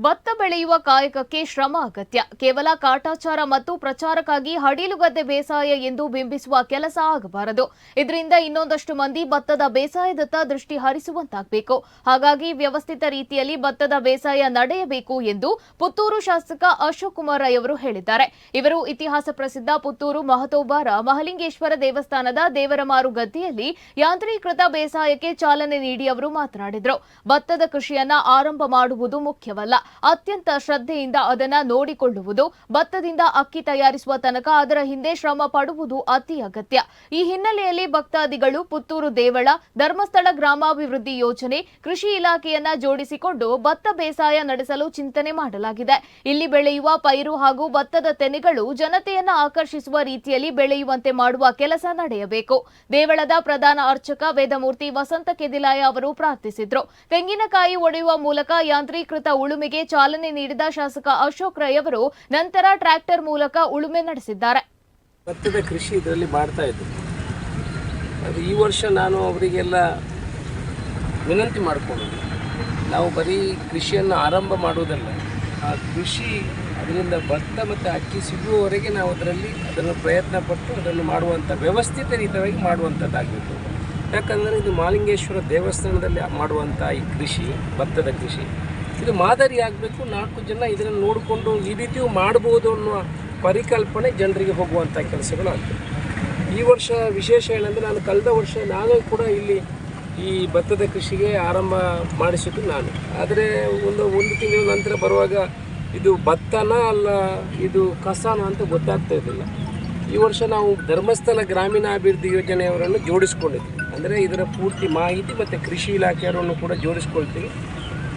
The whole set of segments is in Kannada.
ಭತ್ತ ಬೆಳೆಯುವ ಕಾಯಕಕ್ಕೆ ಶ್ರಮ ಅಗತ್ಯ. ಕೇವಲ ಕಾಟಾಚಾರ ಮತ್ತು ಪ್ರಚಾರಕ್ಕಾಗಿ ಹಡಿಲುಗದ್ದೆ ಬೇಸಾಯ ಎಂದು ಬಿಂಬಿಸುವ ಕೆಲಸ ಆಗಬಾರದು. ಇದರಿಂದ ಇನ್ನೊಂದಷ್ಟು ಮಂದಿ ಭತ್ತದ ಬೇಸಾಯದತ್ತ ದೃಷ್ಟಿ ಹರಿಸುವಂತಾಗಬೇಕು. ಹಾಗಾಗಿ ವ್ಯವಸ್ಥಿತ ರೀತಿಯಲ್ಲಿ ಭತ್ತದ ಬೇಸಾಯ ನಡೆಯಬೇಕು ಎಂದು ಪುತ್ತೂರು ಶಾಸಕ ಅಶೋಕ್ ಕುಮಾರ್ ರೈ ಅವರು ಹೇಳಿದ್ದಾರೆ. ಇವರು ಇತಿಹಾಸ ಪ್ರಸಿದ್ಧ ಪುತ್ತೂರು ಮಹತೋಬಾರ ಮಹಲಿಂಗೇಶ್ವರ ದೇವಸ್ಥಾನದ ದೇವರಮಾರು ಗದ್ದೆಯಲ್ಲಿ ಯಾಂತ್ರೀಕೃತ ಬೇಸಾಯಕ್ಕೆ ಚಾಲನೆ ನೀಡಿ ಅವರು ಮಾತನಾಡಿದರು. ಭತ್ತದ ಕೃಷಿಯನ್ನ ಆರಂಭ ಮಾಡುವುದು ಮುಖ್ಯವಲ್ಲ. ಅತ್ಯಂತ ಶ್ರದ್ಧೆಯಿಂದ ಅದನ್ನ ನೋಡಿಕೊಳ್ಳುವುದು, ಭತ್ತದಿಂದ ಅಕ್ಕಿ ತಯಾರಿಸುವ ತನಕ ಅದರ ಹಿಂದೆ ಶ್ರಮ ಪಡುವುದು ಅತಿ ಅಗತ್ಯ. ಈ ಹಿನ್ನೆಲೆಯಲ್ಲಿ ಭಕ್ತಾದಿಗಳು ಪುತ್ತೂರು ದೇವಳ ಧರ್ಮಸ್ಥಳ ಗ್ರಾಮಾಭಿವೃದ್ಧಿ ಯೋಜನೆ ಕೃಷಿ ಇಲಾಖೆಯನ್ನ ಜೋಡಿಸಿಕೊಂಡು ಭತ್ತ ಬೇಸಾಯ ನಡೆಸಲು ಚಿಂತನೆ ಮಾಡಲಾಗಿದೆ. ಇಲ್ಲಿ ಬೆಳೆಯುವ ಪೈರು ಹಾಗೂ ಭತ್ತದ ತೆನೆಗಳು ಜನತೆಯನ್ನ ಆಕರ್ಷಿಸುವ ರೀತಿಯಲ್ಲಿ ಬೆಳೆಯುವಂತೆ ಮಾಡುವ ಕೆಲಸ ನಡೆಯಬೇಕು. ದೇವಳದ ಪ್ರಧಾನ ಅರ್ಚಕ ವೇದಮೂರ್ತಿ ವಸಂತ ಕೆದಿಲಾಯ ಅವರು ಪ್ರಾರ್ಥಿಸಿದ್ರು. ತೆಂಗಿನಕಾಯಿ ಒಡೆಯುವ ಮೂಲಕ ಯಾಂತ್ರೀಕೃತ ಉಳುಮೆಗೆ ಚಾಲನೆ ನೀಡಿದ ಶಾಸಕ ಅಶೋಕ್ ರೈ ಅವರು ನಂತರ ಟ್ರ್ಯಾಕ್ಟರ್ ಮೂಲಕ ಉಳುಮೆ ನಡೆಸಿದ್ದಾರೆ. ಭತ್ತದ ಕೃಷಿ ಇದರಲ್ಲಿ ಮಾಡ್ತಾ ಇದ್ದರು ಅದು ಈ ವರ್ಷ ನಾನು ಅವರಿಗೆಲ್ಲ ವಿನಂತಿ ಮಾಡಿಕೊಂಡು ನಾವು ಬರೀ ಕೃಷಿಯನ್ನು ಆರಂಭ ಮಾಡುವುದಲ್ಲ, ಆ ಕೃಷಿ ಅದರಿಂದ ಭತ್ತ ಮತ್ತು ಅಕ್ಕಿ ಸಿಗುವವರೆಗೆ ನಾವು ಅದರಲ್ಲಿ ಅದನ್ನು ಪ್ರಯತ್ನ ಪಟ್ಟು ಅದನ್ನು ಮಾಡುವಂಥ ವ್ಯವಸ್ಥಿತ ರೀತಿಯಾಗಿ ಮಾಡುವಂಥದ್ದಾಗಬೇಕು ಯಾಕಂದರೆ ಇದು ಮಾಲಿಂಗೇಶ್ವರ ದೇವಸ್ಥಾನದಲ್ಲಿ ಮಾಡುವಂಥ ಈ ಕೃಷಿ, ಭತ್ತದ ಕೃಷಿ. ಇದು ಮಾದರಿ ಆಗಬೇಕು. ನಾಲ್ಕು ಜನ ಇದನ್ನು ನೋಡಿಕೊಂಡು ಈ ರೀತಿಯೂ ಮಾಡ್ಬೋದು ಅನ್ನುವ ಪರಿಕಲ್ಪನೆ ಜನರಿಗೆ ಹೋಗುವಂಥ ಕೆಲಸಗಳು ಆಗ್ತದೆ. ಈ ವರ್ಷ ವಿಶೇಷ ಏನಂದರೆ ನಾನು ಕಳೆದ ವರ್ಷ ನಾನು ಕೂಡ ಇಲ್ಲಿ ಈ ಭತ್ತದ ಕೃಷಿಗೆ ಆರಂಭ ಮಾಡಿಸಿದ್ದು ನಾನು. ಆದರೆ ಒಂದು ಒಂದು ತಿಂಗಳ ನಂತರ ಬರುವಾಗ ಇದು ಭತ್ತನ ಅಲ್ಲ ಇದು ಕಸನ ಅಂತ ಗೊತ್ತಾಗ್ತಾ ಇರಲಿಲ್ಲ ಈ ವರ್ಷ ನಾವು ಧರ್ಮಸ್ಥಳ ಗ್ರಾಮೀಣಾಭಿವೃದ್ಧಿ ಯೋಜನೆಯವರನ್ನು ಜೋಡಿಸ್ಕೊಂಡಿದ್ವಿ. ಅಂದರೆ ಇದರ ಪೂರ್ತಿ ಮಾಹಿತಿ ಮತ್ತು ಕೃಷಿ ಇಲಾಖೆಯವರನ್ನು ಕೂಡ ಜೋಡಿಸ್ಕೊಳ್ತೀವಿ.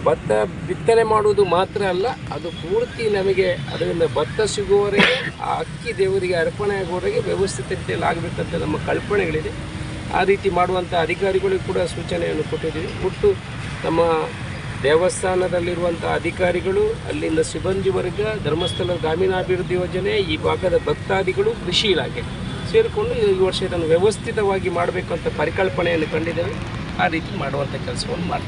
ಭತ್ತ ಬಿತ್ತನೆ ಮಾಡುವುದು ಮಾತ್ರ ಅಲ್ಲ, ಅದು ಪೂರ್ತಿ ನಮಗೆ ಅದರಿಂದ ಭತ್ತ ಸಿಗುವವರೆಗೆ, ಆ ಅಕ್ಕಿ ದೇವರಿಗೆ ಅರ್ಪಣೆ ಆಗುವವರೆಗೆ ವ್ಯವಸ್ಥಿತ ರೀತಿಯಲ್ಲಿ ಆಗಬೇಕಂತ ನಮ್ಮ ಕಲ್ಪನೆಗಳಿದೆ. ಆ ರೀತಿ ಮಾಡುವಂಥ ಅಧಿಕಾರಿಗಳಿಗೂ ಕೂಡ ಸೂಚನೆಯನ್ನು ಕೊಟ್ಟಿದ್ದೀವಿ. ಒಟ್ಟು ನಮ್ಮ ದೇವಸ್ಥಾನದಲ್ಲಿರುವಂಥ ಅಧಿಕಾರಿಗಳು ಅಲ್ಲಿಂದ ಸಿಬ್ಬಂದಿ ವರ್ಗ, ಧರ್ಮಸ್ಥಳ ಗ್ರಾಮೀಣಾಭಿವೃದ್ಧಿ ಯೋಜನೆ, ಈ ಭಾಗದ ಭಕ್ತಾದಿಗಳು, ಕೃಷಿ ಇಲಾಖೆ ಸೇರಿಕೊಂಡು ಈ ವರ್ಷ ಇದನ್ನು ವ್ಯವಸ್ಥಿತವಾಗಿ ಮಾಡಬೇಕು ಅಂತ ಪರಿಕಲ್ಪನೆಯನ್ನು ಕಂಡಿದ್ದೇವೆ. ಆ ರೀತಿ ಮಾಡುವಂಥ ಕೆಲಸವನ್ನು ಮಾಡ್ತೀವಿ.